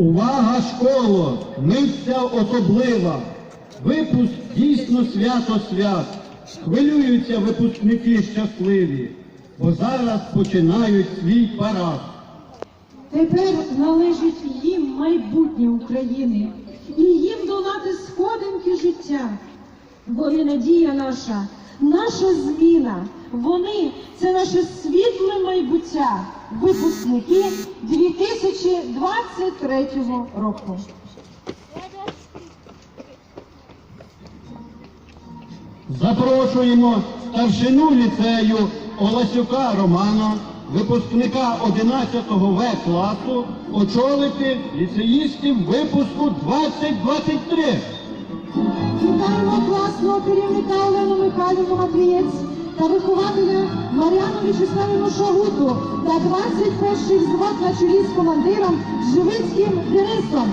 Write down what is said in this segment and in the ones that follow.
Увага, школо! Митця особлива! Випуск дійсно свято свят. Хвилюються випускники щасливі, бо зараз починають свій парад. Тепер належить їм майбутнє України і їм долати сходинки життя. Вони надія наша, наша зміна. Вони це наше світле майбуття, випускники 2023 року. Запрошуємо старшину ліцею Оласюка Романа, випускника 11 В класу, очолити ліцеїстів випуску 2023. Вітаємо класного керівника Олену Михайлівну Матвієць та вихователя Мар'яну Вячеславівну Шагуту та 21-й взвод на чолі з командиром Живицьким Денисом.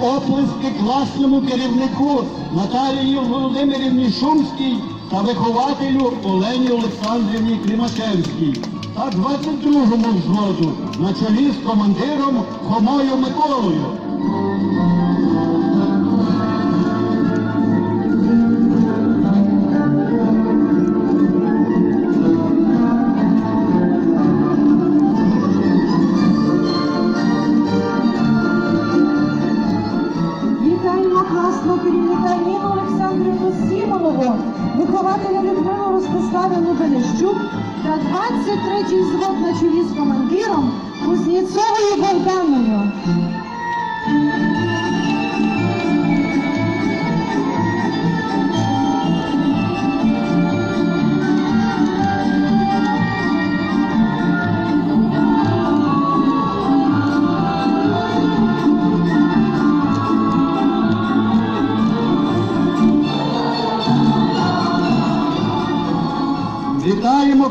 Оплески класному керівнику Наталії Володимирівні Шумській та вихователю Олені Олександрівні Клімашевській та 22-му взводу на чолі з командиром Хомою Миколою. Сімонову, вихователя Людмила Ростислава Лубенищук та 23-й звод на чолі з командиром Кузнєцовою Богданою.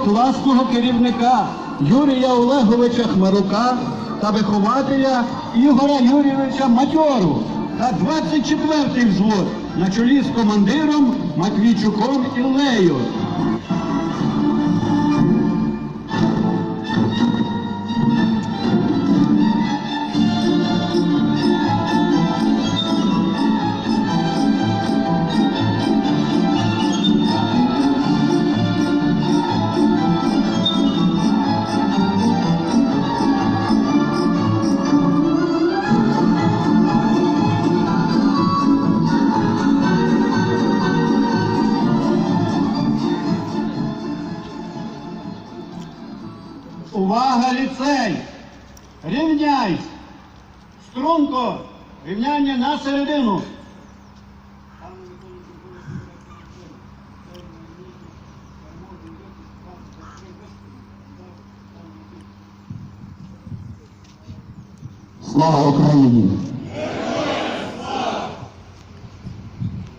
Класного керівника Юрія Олеговича Хмарука та вихователя Ігоря Юрійовича Матьору та 24-й взвод на чолі з командиром Матвійчуком Іллею. Увага, ліцей! Рівняйсь! Струнко! Рівняння на середину! Слава Україні!